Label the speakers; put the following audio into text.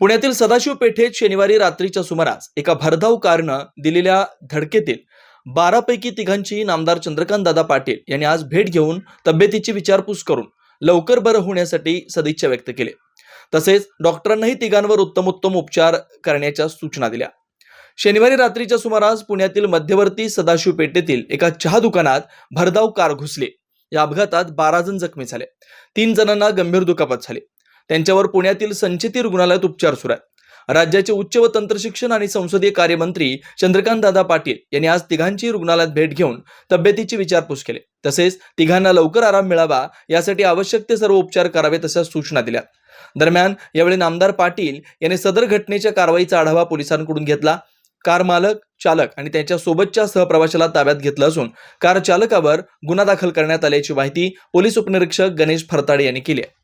Speaker 1: पुण्यातील सदाशिव पेठेत शनिवारी रात्रीच्या सुमारास एका भरधाव कारनं दिलेल्या धडकेतील बारापैकी तिघांची नामदार चंद्रकांत दादा पाटील यांनी आज भेट घेऊन तब्येतीची विचारपूस करून लवकर बरं होण्यासाठी सदिच्छा व्यक्त केली. तसेच डॉक्टरांनाही तिघांवर उत्तमोत्तम उपचार करण्याच्या सूचना दिल्या. शनिवारी रात्रीच्या सुमारास पुण्यातील मध्यवर्ती सदाशिव पेठेतील एका चहा दुकानात भरधाव कार घुसली. या अपघातात बारा जण जखमी झाले. तीन जणांना गंभीर दुखापत झाली. त्यांच्यावर पुण्यातील संचेती रुग्णालयात उपचार सुरू आहेत. राज्याचे उच्च व तंत्रशिक्षण आणि संसदीय कार्यमंत्री चंद्रकांत दादा पाटील यांनी आज तिघांची रुग्णालयात भेट घेऊन तब्येतीची विचारपूस केली. तसेच तिघांना लवकर आराम मिळावा यासाठी आवश्यक ते सर्व उपचार करावेत अशा सूचना दिल्या. दरम्यान यावेळी नामदार पाटील यांनी सदर घटनेच्या कारवाईचा आढावा पोलिसांकडून घेतला. कार मालक चालक आणि त्यांच्या सोबतच्या सहप्रवाशाला ताब्यात घेतलं असून कार चालकावर गुन्हा दाखल करण्यात आल्याची माहिती पोलीस उपनिरीक्षक गणेश फरताडे यांनी केली आहे.